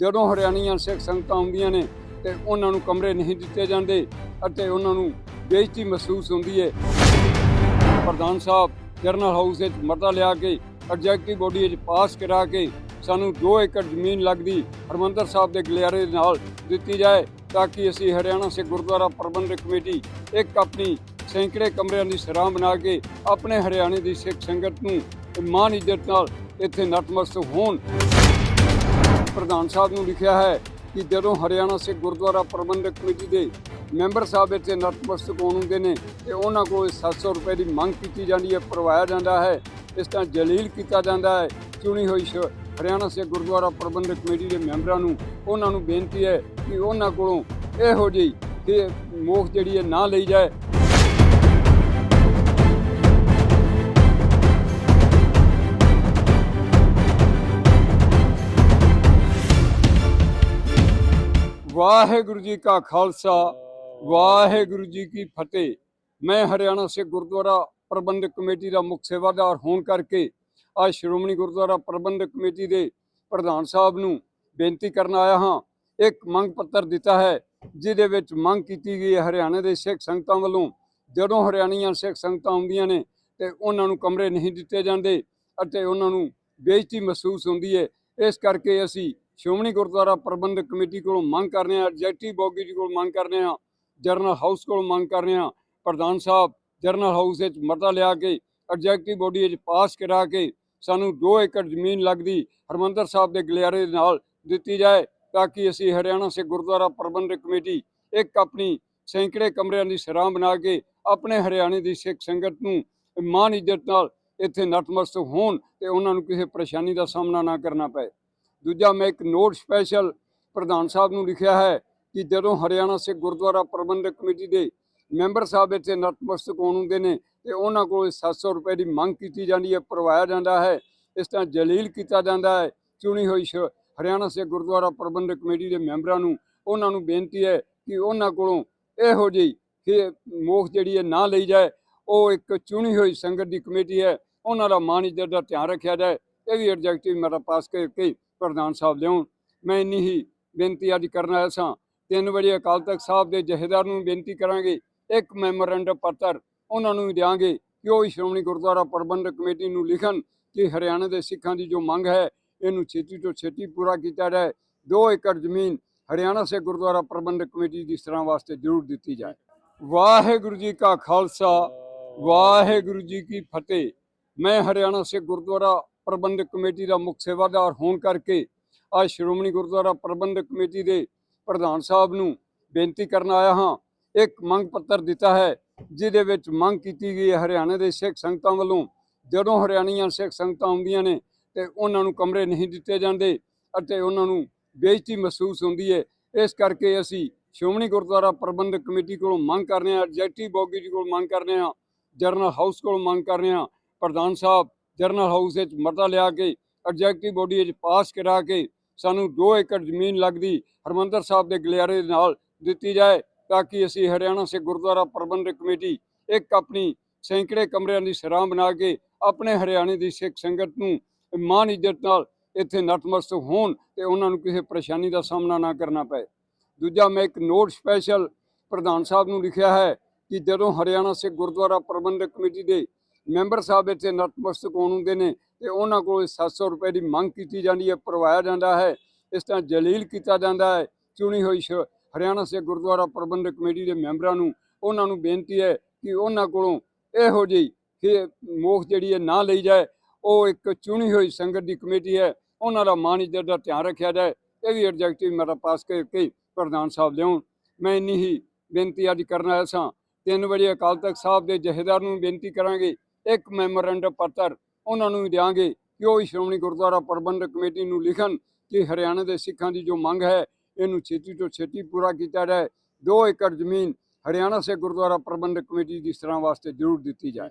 ਜਦੋਂ ਹਰਿਆਣੀਆਂ ਸਿੱਖ ਸੰਗਤਾਂ ਆਉਂਦੀਆਂ ਨੇ ਤੇ ਉਹਨਾਂ ਨੂੰ ਕਮਰੇ ਨਹੀਂ ਦਿੱਤੇ ਜਾਂਦੇ ਅਤੇ ਉਹਨਾਂ ਨੂੰ ਬੇਇੱਜ਼ਤੀ ਮਹਿਸੂਸ ਹੁੰਦੀ ਹੈ। ਪ੍ਰਧਾਨ ਸਾਹਿਬ, ਜਰਨਲ ਹਾਊਸ ਵਿੱਚ ਮਤਾ ਲਿਆ ਕੇ, ਐਗਜ਼ੈਕਟਿਵ ਬੋਡੀ ਵਿੱਚ ਪਾਸ ਕਰਾ ਕੇ ਸਾਨੂੰ 2 ਏਕੜ ਜ਼ਮੀਨ ਲੱਗਦੀ ਹਰਮੰਦਰ ਸਾਹਿਬ ਦੇ ਗਲਿਆਰੇ ਦੇ ਨਾਲ ਦਿੱਤੀ ਜਾਏ ਤਾਂ ਕਿ ਅਸੀਂ ਹਰਿਆਣਾ ਸਿੱਖ ਗੁਰਦੁਆਰਾ ਪ੍ਰਬੰਧਕ ਕਮੇਟੀ ਇੱਕ ਆਪਣੀ ਸੈਂਕੜੇ ਕਮਰਿਆਂ ਦੀ ਸਰਾਂ ਬਣਾ ਕੇ ਆਪਣੇ ਹਰਿਆਣੇ ਦੀ ਸਿੱਖ ਸੰਗਤ ਨੂੰ ਮਾਨ ਇੱਜ਼ਤ ਨਾਲ ਇੱਥੇ ਨਤਮਸਤਕ ਹੋਣ। ਪ੍ਰਧਾਨ ਸਾਹਿਬ ਨੂੰ ਲਿਖਿਆ ਹੈ ਕਿ ਜਦੋਂ ਹਰਿਆਣਾ ਸਿੱਖ ਗੁਰਦੁਆਰਾ ਪ੍ਰਬੰਧਕ ਕਮੇਟੀ ਦੇ ਮੈਂਬਰ ਸਾਹਿਬ ਇੱਥੇ ਨਤਮਸਤਕ ਹੋਣ ਹੁੰਦੇ ਨੇ, ਤੇ ਉਹਨਾਂ ਕੋਲ 700 ਰੁਪਏ ਦੀ ਮੰਗ ਕੀਤੀ ਜਾਂਦੀ ਹੈ ਪਰਵਾਇਆ ਜਾਂਦਾ ਹੈ, ਇਸ ਤਰ੍ਹਾਂ ਜਲੀਲ ਕੀਤਾ ਜਾਂਦਾ ਹੈ। ਚੁਣੀ ਹੋਈ ਸ਼- ਹਰਿਆਣਾ ਸਿੱਖ ਗੁਰਦੁਆਰਾ ਪ੍ਰਬੰਧਕ ਕਮੇਟੀ ਦੇ ਮੈਂਬਰਾਂ ਨੂੰ ਉਹਨਾਂ ਨੂੰ ਬੇਨਤੀ ਹੈ ਕਿ ਉਹਨਾਂ ਕੋਲੋਂ ਇਹੋ ਜਿਹੀ ਕਿ ਮੋਖ ਜਿਹੜੀ ਹੈ ਨਾ ਲਈ ਜਾਏ। ਵਾਹਿਗੁਰੂ ਜੀ ਕਾ ਖਾਲਸਾ, ਵਾਹਿਗੁਰੂ ਜੀ ਕੀ ਫਤਿਹ। ਮੈਂ ਹਰਿਆਣਾ ਸਿੱਖ ਗੁਰਦੁਆਰਾ ਪ੍ਰਬੰਧਕ ਕਮੇਟੀ ਦਾ ਮੁੱਖ ਸੇਵਾਦਾਰ ਹੋਣ ਕਰਕੇ ਅੱਜ ਸ਼੍ਰੋਮਣੀ ਗੁਰਦੁਆਰਾ ਪ੍ਰਬੰਧਕ ਕਮੇਟੀ ਦੇ ਪ੍ਰਧਾਨ ਸਾਹਿਬ ਨੂੰ ਬੇਨਤੀ ਕਰਨ ਆਇਆ ਹਾਂ। ਇੱਕ ਮੰਗ ਪੱਤਰ ਦਿੱਤਾ ਹੈ, ਜਿਹਦੇ ਵਿੱਚ ਮੰਗ ਕੀਤੀ ਗਈ ਹੈ ਹਰਿਆਣਾ ਦੇ ਸਿੱਖ ਸੰਗਤਾਂ ਵੱਲੋਂ। ਜਦੋਂ ਹਰਿਆਣੀਆਂ ਸਿੱਖ ਸੰਗਤਾਂ ਆਉਂਦੀਆਂ ਨੇ, ਤੇ ਉਹਨਾਂ ਨੂੰ ਕਮਰੇ ਨਹੀਂ ਦਿੱਤੇ ਜਾਂਦੇ ਅਤੇ ਉਹਨਾਂ ਨੂੰ ਬੇਇੱਜ਼ਤੀ ਮਹਿਸੂਸ ਹੁੰਦੀ ਹੈ। ਇਸ ਕਰਕੇ ਅਸੀਂ ਸ਼੍ਰੋਮਣੀ ਗੁਰਦੁਆਰਾ ਪ੍ਰਬੰਧਕ ਕਮੇਟੀ ਕੋਲੋਂ ਮੰਗ ਕਰ ਰਹੇ ਹਾਂ ਐਗਜ਼ੈਕਟਿਵ ਬੋਗੀ ਜੀ ਕੋਲ ਮੰਗ ਕਰ ਰਹੇ ਹਾਂ ਜਰਨਲ ਹਾਊਸ ਕੋਲ ਮੰਗ ਕਰ ਰਹੇ ਹਾਂ ਪ੍ਰਧਾਨ ਸਾਹਿਬ ਜਰਨਲ ਹਾਊਸ ਵਿੱਚ ਮਰਦਾ ਲਿਆ ਕੇ ਐਗਜ਼ੈਕਟਿਵ ਬੋਡੀ ਵਿੱਚ ਪਾਸ ਕਰਾ ਕੇ ਸਾਨੂੰ 2 ਏਕੜ ਜ਼ਮੀਨ ਲੱਗਦੀ ਹਰਮੰਦਰ ਸਾਹਿਬ ਦੇ ਗਲਿਆਰੇ ਦੇ ਨਾਲ ਦਿੱਤੀ ਜਾਏ ਤਾਂ ਕਿ ਅਸੀਂ ਹਰਿਆਣਾ ਸਿੱਖ ਗੁਰਦੁਆਰਾ ਪ੍ਰਬੰਧਕ ਕਮੇਟੀ ਇੱਕ ਆਪਣੀ ਸੈਂਕੜੇ ਕਮਰਿਆਂ ਦੀ ਸਰਾਂ ਬਣਾ ਕੇ ਆਪਣੇ ਹਰਿਆਣੇ ਦੀ ਸਿੱਖ ਸੰਗਤ ਨੂੰ ਮਾਨ ਇੱਜ਼ਤ ਨਾਲ ਇੱਥੇ ਨਤਮਸਤਕ ਹੋਣ ਤੇ ਉਹਨਾਂ ਨੂੰ ਕਿਸੇ ਪਰੇਸ਼ਾਨੀ ਦਾ ਸਾਹਮਣਾ ਨਾ ਕਰਨਾ ਪਏ। ਦੂਜਾ ਮੈਂ ਇੱਕ ਨੋਟ ਸਪੈਸ਼ਲ ਪ੍ਰਧਾਨ ਸਾਹਿਬ ਨੂੰ ਲਿਖਿਆ ਹੈ ਕਿ ਜਦੋਂ ਹਰਿਆਣਾ ਸਿੱਖ ਗੁਰਦੁਆਰਾ ਪ੍ਰਬੰਧਕ ਕਮੇਟੀ ਦੇ ਮੈਂਬਰ ਸਾਹਿਬ ਇੱਥੇ ਨਤਮਸਤਕ ਹੋਣ ਹੁੰਦੇ ਨੇ ਤੇ ਉਹਨਾਂ ਕੋਲ 700 ਰੁਪਏ ਦੀ ਮੰਗ ਕੀਤੀ ਜਾਂਦੀ ਹੈ ਪਰਵਾਇਆ ਜਾਂਦਾ ਹੈ, ਇਸ ਤਰ੍ਹਾਂ ਜਲੀਲ ਕੀਤਾ ਜਾਂਦਾ ਹੈ, ਚੁਣੀ ਹੋਈ ਸ਼- ਹਰਿਆਣਾ ਸਿੱਖ ਗੁਰਦੁਆਰਾ ਪ੍ਰਬੰਧਕ ਕਮੇਟੀ ਦੇ ਮੈਂਬਰਾਂ ਨੂੰ ਉਹਨਾਂ ਨੂੰ ਬੇਨਤੀ ਹੈ ਕਿ ਉਹਨਾਂ ਕੋਲੋਂ ਇਹੋ ਜਿਹੀ ਕਿ ਮੋਖ ਜਿਹੜੀ ਹੈ ਨਾ ਲਈ ਜਾਏ, ਉਹ ਇੱਕ ਚੁਣੀ ਹੋਈ ਸੰਗਤ ਦੀ ਕਮੇਟੀ ਹੈ, ਉਹਨਾਂ ਦਾ ਮਾਨ ਇੱਜ਼ਤ ਦਾ ਧਿਆਨ ਰੱਖਿਆ ਜਾਏ ਇਹ ਵੀ ਐਡਜੈਕਟਿਵ ਮੇਰਾ ਪਾਸ ਕਰਕੇ ਪ੍ਰਧਾਨ ਸਾਹਿਬ ਲਿਆਉਣ। ਮੈਂ ਇੰਨੀ ਹੀ ਬੇਨਤੀ ਅੱਜ ਕਰਨ ਆਇਆ ਸਾਂ। 3 ਵਜੇ ਅਕਾਲ ਤਖਤ ਸਾਹਿਬ ਦੇ ਜਥੇਦਾਰ ਨੂੰ ਬੇਨਤੀ ਕਰਾਂਗੇ, ਇੱਕ ਮੈਮੋਰੈਂਡਮ ਪੱਤਰ ਉਹਨਾਂ ਨੂੰ ਦਿਆਂਗੇ ਕਿ ਉਹ ਵੀ ਸ਼੍ਰੋਮਣੀ ਗੁਰਦੁਆਰਾ ਪ੍ਰਬੰਧਕ ਕਮੇਟੀ ਨੂੰ ਲਿਖਣ ਕਿ ਹਰਿਆਣਾ ਦੇ ਸਿੱਖਾਂ ਦੀ ਜੋ ਮੰਗ ਹੈ, ਇਹਨੂੰ ਛੇਤੀ ਤੋਂ ਛੇਤੀ ਪੂਰਾ ਕੀਤਾ ਜਾਏ। 2 ਏਕੜ ਜ਼ਮੀਨ ਹਰਿਆਣਾ ਸਿੱਖ ਗੁਰਦੁਆਰਾ ਪ੍ਰਬੰਧਕ ਕਮੇਟੀ ਦੀ ਸਰਾਂ ਵਾਸਤੇ ਜ਼ਰੂਰ ਦਿੱਤੀ ਜਾਏ। ਵਾਹਿਗੁਰੂ ਜੀ ਕਾ ਖਾਲਸਾ, ਵਾਹਿਗੁਰੂ ਜੀ ਕੀ ਫਤਿਹ। ਮੈਂ ਹਰਿਆਣਾ ਸਿੱਖ ਗੁਰਦੁਆਰਾ ਪ੍ਰਬੰਧਕ ਕਮੇਟੀ ਦਾ ਮੁੱਖ ਸੇਵਾਦਾਰ ਹੋਣ ਕਰਕੇ ਅੱਜ ਸ਼੍ਰੋਮਣੀ ਗੁਰਦੁਆਰਾ ਪ੍ਰਬੰਧਕ ਕਮੇਟੀ ਦੇ ਪ੍ਰਧਾਨ ਸਾਹਿਬ ਨੂੰ ਬੇਨਤੀ ਕਰਨ ਆਇਆ ਹਾਂ। ਇੱਕ ਮੰਗ ਪੱਤਰ ਦਿੱਤਾ ਹੈ, ਜਿਹਦੇ ਵਿੱਚ ਮੰਗ ਕੀਤੀ ਗਈ ਹੈ ਹਰਿਆਣਾ ਦੇ ਸਿੱਖ ਸੰਗਤਾਂ ਵੱਲੋਂ। ਜਦੋਂ ਹਰਿਆਣੀਆਂ ਸਿੱਖ ਸੰਗਤਾਂ ਆਉਂਦੀਆਂ ਨੇ, ਤੇ ਉਹਨਾਂ ਨੂੰ ਕਮਰੇ ਨਹੀਂ ਦਿੱਤੇ ਜਾਂਦੇ ਅਤੇ ਉਹਨਾਂ ਨੂੰ ਬੇਇੱਜ਼ਤੀ ਮਹਿਸੂਸ ਹੁੰਦੀ ਹੈ। ਇਸ ਕਰਕੇ ਅਸੀਂ ਸ਼੍ਰੋਮਣੀ ਗੁਰਦੁਆਰਾ ਪ੍ਰਬੰਧਕ ਕਮੇਟੀ ਕੋਲੋਂ ਮੰਗ ਕਰ ਰਹੇ ਹਾਂ ਐਗਜ਼ੈਕਟਿਵ ਬੋਗੀ ਜੀ ਕੋਲ ਮੰਗ ਕਰ ਰਹੇ ਹਾਂ, ਜਰਨਲ ਹਾਊਸ ਕੋਲ ਮੰਗ ਕਰ ਰਹੇ ਹਾਂ। ਪ੍ਰਧਾਨ ਸਾਹਿਬ ਜਰਨਲ ਹਾਊਸ ਵਿੱਚ ਮਰਦਾ ਲਿਆ ਕੇ, ਐਗਜ਼ੈਕਟਿਵ ਬੋਡੀ ਵਿੱਚ ਪਾਸ ਕਰਾ ਕੇ ਸਾਨੂੰ 2 ਏਕੜ ਜ਼ਮੀਨ ਲੱਗਦੀ ਹਰਮੰਦਰ ਸਾਹਿਬ ਦੇ ਗਲਿਆਰੇ ਦੇ ਨਾਲ ਦਿੱਤੀ ਜਾਏ ਤਾਂ ਕਿ ਅਸੀਂ ਹਰਿਆਣਾ ਸਿੱਖ ਗੁਰਦੁਆਰਾ ਪ੍ਰਬੰਧਕ ਕਮੇਟੀ ਇੱਕ ਆਪਣੀ ਸੈਂਕੜੇ ਕਮਰਿਆਂ ਦੀ ਸਰਾਂ ਬਣਾ ਕੇ ਆਪਣੇ ਹਰਿਆਣੇ ਦੀ ਸਿੱਖ ਸੰਗਤ ਨੂੰ ਮਾਨ ਇੱਜ਼ਤ ਨਾਲ ਇੱਥੇ ਨਤਮਸਤਕ ਹੋਣ ਤੇ ਉਹਨਾਂ ਨੂੰ ਕਿਸੇ ਪਰੇਸ਼ਾਨੀ ਦਾ ਸਾਹਮਣਾ ਨਾ ਕਰਨਾ ਪਏ। ਦੂਜਾ, ਮੈਂ ਇੱਕ ਨੋਟ ਸਪੈਸ਼ਲ ਪ੍ਰਧਾਨ ਸਾਹਿਬ ਨੂੰ ਲਿਖਿਆ ਹੈ ਕਿ ਜਦੋਂ ਹਰਿਆਣਾ ਸਿੱਖ ਗੁਰਦੁਆਰਾ ਪ੍ਰਬੰਧਕ ਕਮੇਟੀ ਦੇ ਮੈਂਬਰ ਸਾਹਿਬ ਇੱਥੇ ਨਤਮਸਤਕ ਹੋਣ ਹੁੰਦੇ ਨੇ ਤੇ ਉਹਨਾਂ ਕੋਲ 700 ਰੁਪਏ ਦੀ ਮੰਗ ਕੀਤੀ ਜਾਂਦੀ ਹੈ, ਭਰਵਾਇਆ ਜਾਂਦਾ ਹੈ। ਇਸ ਤਰ੍ਹਾਂ ਜਲੀਲ ਕੀਤਾ ਜਾਂਦਾ ਹੈ, ਚੁਣੀ ਹੋਈ ਸ਼- ਹਰਿਆਣਾ ਸਿੱਖ ਗੁਰਦੁਆਰਾ ਪ੍ਰਬੰਧਕ ਕਮੇਟੀ ਦੇ ਮੈਂਬਰਾਂ ਨੂੰ ਉਹਨਾਂ ਨੂੰ ਬੇਨਤੀ ਹੈ ਕਿ ਉਹਨਾਂ ਕੋਲੋਂ ਇਹੋ ਜਿਹੀ ਕਿ ਮੋਖ ਜਿਹੜੀ ਹੈ ਨਾ ਲਈ ਜਾਏ। ਉਹ ਇੱਕ ਚੁਣੀ ਹੋਈ ਸੰਗਤ ਦੀ ਕਮੇਟੀ ਹੈ, ਉਹਨਾਂ ਦਾ ਮਾਨ ਇੱਜ਼ਤ ਦਾ ਧਿਆਨ ਰੱਖਿਆ ਜਾਏ। ਇਹ ਵੀ ਐਡਜੈਕਟਿਵ ਮੇਰਾ ਪਾਸ ਕਰਕੇ ਪ੍ਰਧਾਨ ਸਾਹਿਬ ਲਿਆਉਣ ਮੈਂ ਇੰਨੀ ਹੀ ਬੇਨਤੀ ਅੱਜ ਕਰਨ ਆਇਆ ਸਾਂ। 3 ਵਜੇ ਅਕਾਲ ਤਖਤ ਸਾਹਿਬ ਦੇ ਜਥੇਦਾਰ ਨੂੰ ਬੇਨਤੀ ਕਰਾਂਗੇ ਇੱਕ ਮੈਮੋਰੈਂਡਮ ਪੱਤਰ ਉਹਨਾਂ ਨੂੰ ਵੀ ਦਿਆਂਗੇ ਕਿ ਉਹ ਵੀ ਸ਼੍ਰੋਮਣੀ ਗੁਰਦੁਆਰਾ ਪ੍ਰਬੰਧਕ ਕਮੇਟੀ ਨੂੰ ਲਿਖਣ ਕਿ ਹਰਿਆਣਾ ਦੇ ਸਿੱਖਾਂ ਦੀ ਜੋ ਮੰਗ ਹੈ, ਇਹਨੂੰ ਛੇਤੀ ਤੋਂ ਛੇਤੀ ਪੂਰਾ ਕੀਤਾ ਜਾਏ 2 ਏਕੜ ਜ਼ਮੀਨ ਹਰਿਆਣਾ ਸਿੱਖ ਗੁਰਦੁਆਰਾ ਪ੍ਰਬੰਧਕ ਕਮੇਟੀ ਦੀ ਸਰਾਂ ਵਾਸਤੇ ਜ਼ਰੂਰ ਦਿੱਤੀ ਜਾਏ।